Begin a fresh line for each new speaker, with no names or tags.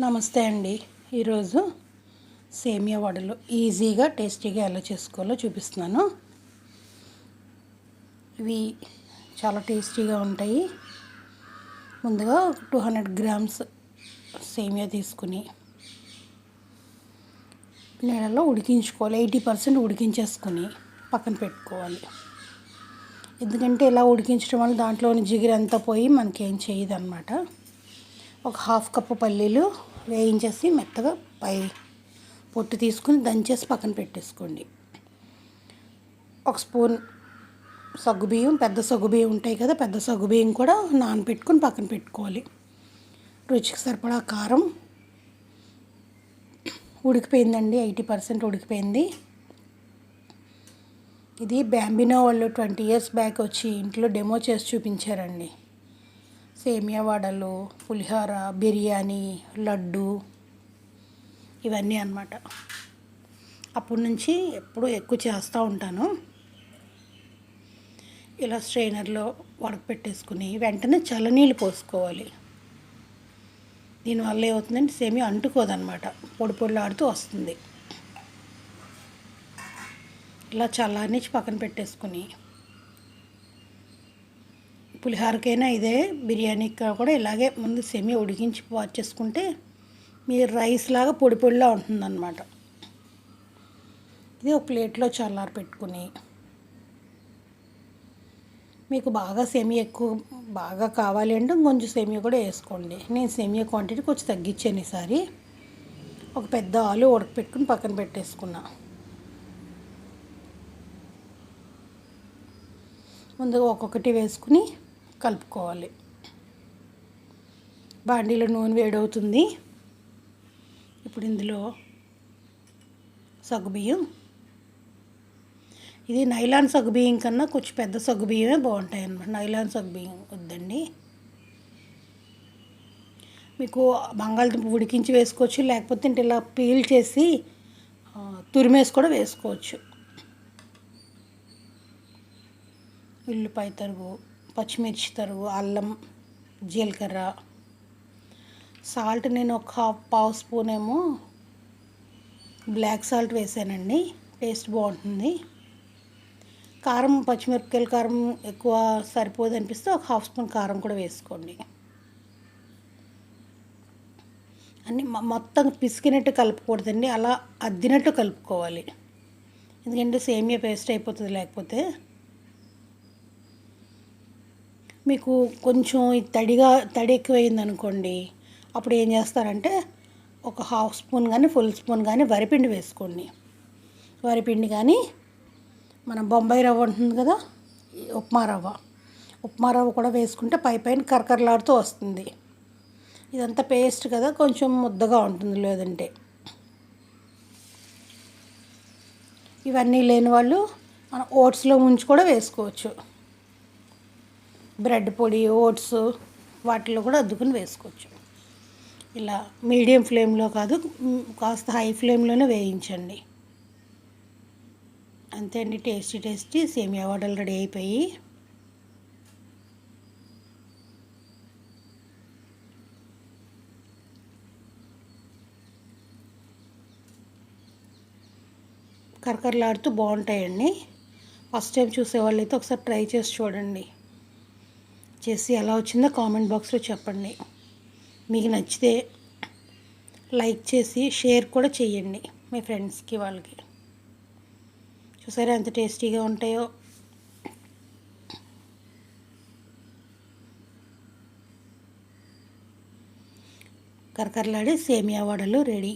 నమస్తే అండి. ఈరోజు సేమియా వడలు ఈజీగా టేస్టీగా ఎలా చేసుకోవాలో చూపిస్తున్నాను. ఇవి చాలా టేస్టీగా ఉంటాయి. ముందుగా టూ హండ్రెడ్ గ్రామ్స్ సేమియా తీసుకుని నీళ్ళలో ఉడికించుకోవాలి. ఎయిటీ పర్సెంట్ ఉడికించేసుకుని పక్కన పెట్టుకోవాలి. ఎందుకంటే ఇలా ఉడికించడం వల్ల దాంట్లోని జిగిరి అంతా పోయి మనకేం చేయదు అనమాట ఒక హాఫ్ కప్పు పల్లీలు వేయించేసి మెత్తగా పై పొట్టు తీసుకుని దంచేసి పక్కన పెట్టేసుకోండి. ఒక స్పూన్ సగ్గుబియ్యం పెద్ద సగ్గుబియ్యం ఉంటాయి కదా పెద్ద సగ్గుబియ్యం కూడా నానబెట్టుకుని పక్కన పెట్టుకోవాలి. రుచికి సరిపడా కారం. ఉడికిపోయిందండి ఎయిటీ పర్సెంట్ ఉడికిపోయింది. ఇది బ్యాంబినో వాళ్ళు ట్వంటీ ఇయర్స్ బ్యాక్ వచ్చి ఇంట్లో డెమో చేసి చూపించారండి. సేమియా వడలు పులిహోర బిర్యానీ లడ్డు ఇవన్నీ అనమాట అప్పటి నుంచి ఎప్పుడూ ఎక్కువ చేస్తూ ఉంటాను. ఇలా స్ట్రైనర్లో పెట్టేసుకుని వెంటనే చల్లనీళ్ళు పోసుకోవాలి. దీనివల్ల ఏమవుతుందంటే సేమి అంటుకోదనమాట పొడి పొడిలాడుతూ వస్తుంది. ఇలా చల్లారించి పక్కన పెట్టేసుకుని పులిహోరకైనా ఇదే బిర్యానీకి కూడా ఇలాగే ముందు సెమి ఉడికించి చేసుకుంటే మీరు రైస్ లాగా పొడి పొడిలా ఉంటుందన్నమాట. ఇది ఒక ప్లేట్లో చల్లారి పెట్టుకుని మీకు బాగా సెమి ఎక్కువ బాగా కావాలి అంటే కొంచెం సెమియా కూడా వేసుకోండి. నేను సెమియా క్వాంటిటీ కొంచెం తగ్గించాను ఈసారి. ఒక పెద్ద ఆలు ఉడకపెట్టుకుని పక్కన పెట్టేసుకున్నా. ముందుగా ఒక్కొక్కటి వేసుకుని కలుపుకోవాలి. బాండీలో నూనె వేడవుతుంది. ఇప్పుడు ఇందులో సగ్గుబియ్యం. ఇది నైలాన్ సగ్గుబియ్యం కన్నా కొంచెం పెద్ద సగ్గుబియ్యమే బాగుంటాయి అన్నమాట నైలాన్ సగ్గుబియ్యం వద్దండి. మీకు బంగాళదుంప ఉడికించి వేసుకోవచ్చు లేకపోతే ఇలా పీల్ చేసి తురిమేసి కూడా వేసుకోవచ్చు. ఉల్లిపాయ తరుగు పచ్చిమిర్చి తరుగు అల్లం జీలకర్ర సాల్ట్ నేను ఒక హాఫ్ పావు స్పూన్ ఏమో బ్లాక్ సాల్ట్ వేసానండి. టేస్ట్ బాగుంటుంది. కారం పచ్చిమిరపకాయల కారం ఎక్కువ సరిపోదు అనిపిస్తే ఒక హాఫ్ స్పూన్ కారం కూడా వేసుకోండి. అన్ని మొత్తం పిసికినట్టు కలుపుకూడదండి. అలా అద్దినట్టు కలుపుకోవాలి. ఎందుకంటే సేమియా పేస్ట్ అయిపోతుంది లేకపోతే మీకు కొంచెం తడిగా తడి ఎక్కువైంది అనుకోండి అప్పుడు ఏం చేస్తారంటే ఒక హాఫ్ స్పూన్ కానీ ఫుల్ స్పూన్ కానీ వరిపిండి వేసుకోండి. వరిపిండి కానీ మన బొంబాయి రవ్వ ఉంటుంది కదా ఉప్మా రవ్వ. ఉప్మా రవ్వ కూడా వేసుకుంటే పై పైన కరకరలాడుతూ వస్తుంది. ఇదంతా పేస్ట్ కదా కొంచెం ముద్దగా ఉంటుంది లేదంటే. ఇవన్నీ లేని వాళ్ళు మన ఓట్స్లో ఉంచి కూడా వేసుకోవచ్చు. బ్రెడ్ పొడి ఓట్స్ వాటిలో కూడా అద్దుకుని వేసుకోవచ్చు. ఇలా మీడియం ఫ్లేమ్లో కాదు కాస్త హై ఫ్లేమ్లోనే వేయించండి. అంతే అండి టేస్టీ టేస్టీ సేమియా వడలు రెడీ అయిపోయి. కరకరలాడుతూ బాగుంటాయండి. ఫస్ట్ టైం చూసేవాళ్ళు అయితే ఒకసారి ట్రై చేసి చూడండి. చేసి ఎలా వచ్చిందో కామెంట్ బాక్స్లో చెప్పండి. మీకు నచ్చితే లైక్ చేసి షేర్ కూడా చేయండి మీ ఫ్రెండ్స్కి వాళ్ళకి. చూసారా ఎంత టేస్టీగా ఉంటాయో? కరకరలాడి సేమియా వడలు రెడీ.